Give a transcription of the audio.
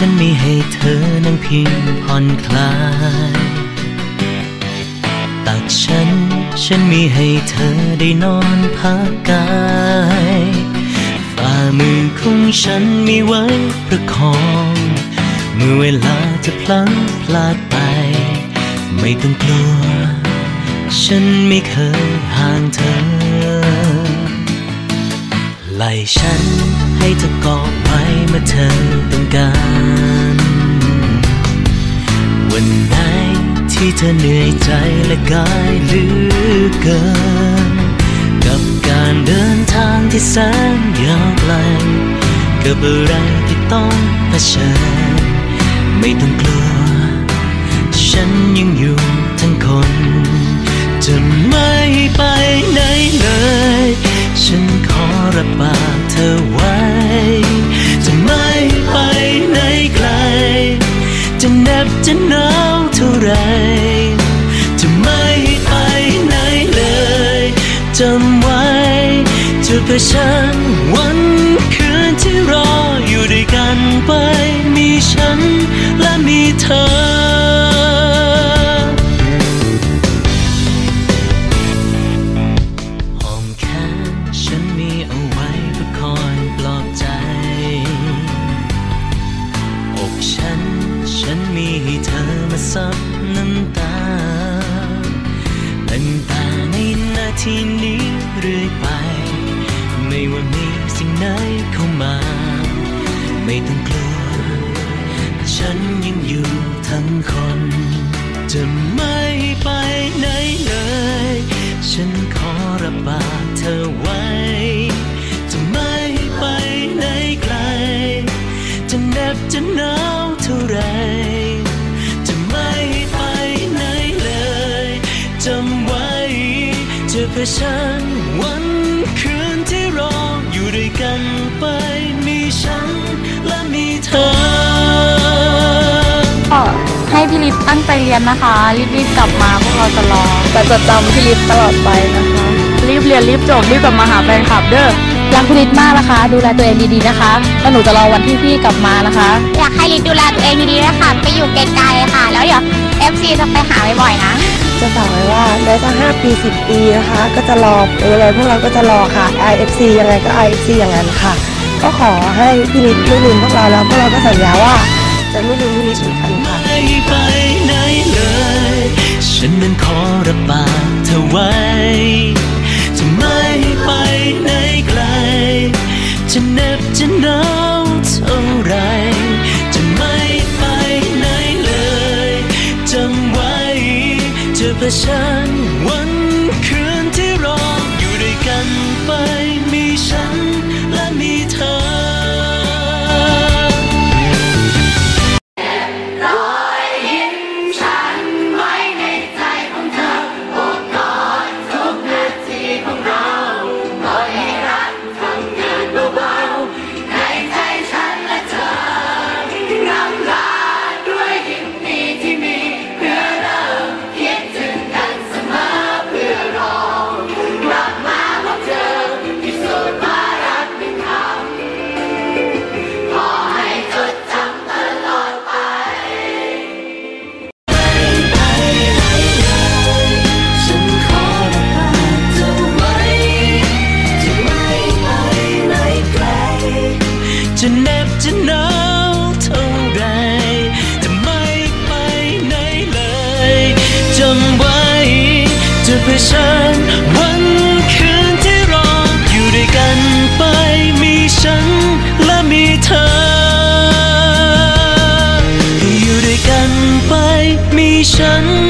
ฉันมีให้เธอนั่งพิงผ่อนคลาย ตักฉัน ฉันมีให้เธอได้นอนพักกายฝ่ามือของฉันมีไว้ประคอง เมื่อเวลาจะพลั้งพลาดไป ไม่ต้องกลัว ฉันไม่เคยห่างเธอ ไหลฉัน ให้เธอกาะไว้เมื่อเธอต้องการ วันไหนที่เธอเหนื่อยใจและกายเหลือเกิน กับการเดินทางที่แสนยาวไกลกับอะไรที่ต้องเผชิญไม่ต้องกลัว จะไม่ไปไหนไกล จะเหน็บจะหนาวเท่าไร จะไม่ไปไหนเลยจำไว้จะเผชิญวัน น้ำตาตั้งแต่ในนาทีนี้เรื่อยไป ไม่ว่ามีสิ่งไหนเข้ามา ไม่ต้องกลัว จะเผชิญวันคืนที่รออยู่ด้วยกันไปมีฉันและมีเธอ ก็ให้พี่ลิฟตั้งใจเรียนนะคะ รีบๆกลับมาพวกเราจะรอแต่จดจำพี่ลิฟตลอดไปนะคะ รีบเรียนรีบจบรีบกลับมาหาแฟนคลับเด้อรักพี่ลิฟมากนะคะ ดูแลตัวเองดีๆนะคะแล้วหนูจะรอวันที่พี่กลับมานะคะ อยากให้ลิศดูแลตัวเองดีๆนะคะไปอยู่ไกลๆค่ะ แล้วเดี๋ยว FC จะไปหาบ่อยๆนะ จะฝากไว้ว่าแม้จะ5ปี 10 ปีนะคะ ก็จะรอยังไงพวกเราก็จะรอค่ะ IFC ยังไงก็ IFC อย่างนั้นค่ะ ก็ขอให้พี่ลิศไม่ลืมพวกเราแล้วพวกเราก็สัญญาว่าจะไม่ลืมพี่ลิศเหมือนกันค่ะไปไหนเลย ฉันนั้นขอรับากเธอไว้จะไม่ไปไหนไกลจะเน็บจะนาว จะ จะเน็บจะหนาวเท่าไรจะไม่ไปไหนเลยจำไว้จะเผฉันวันคืนที่รออยู่ด้วยกันไปมีฉันและมีเธอ อยู่ด้วยกันไปมีฉัน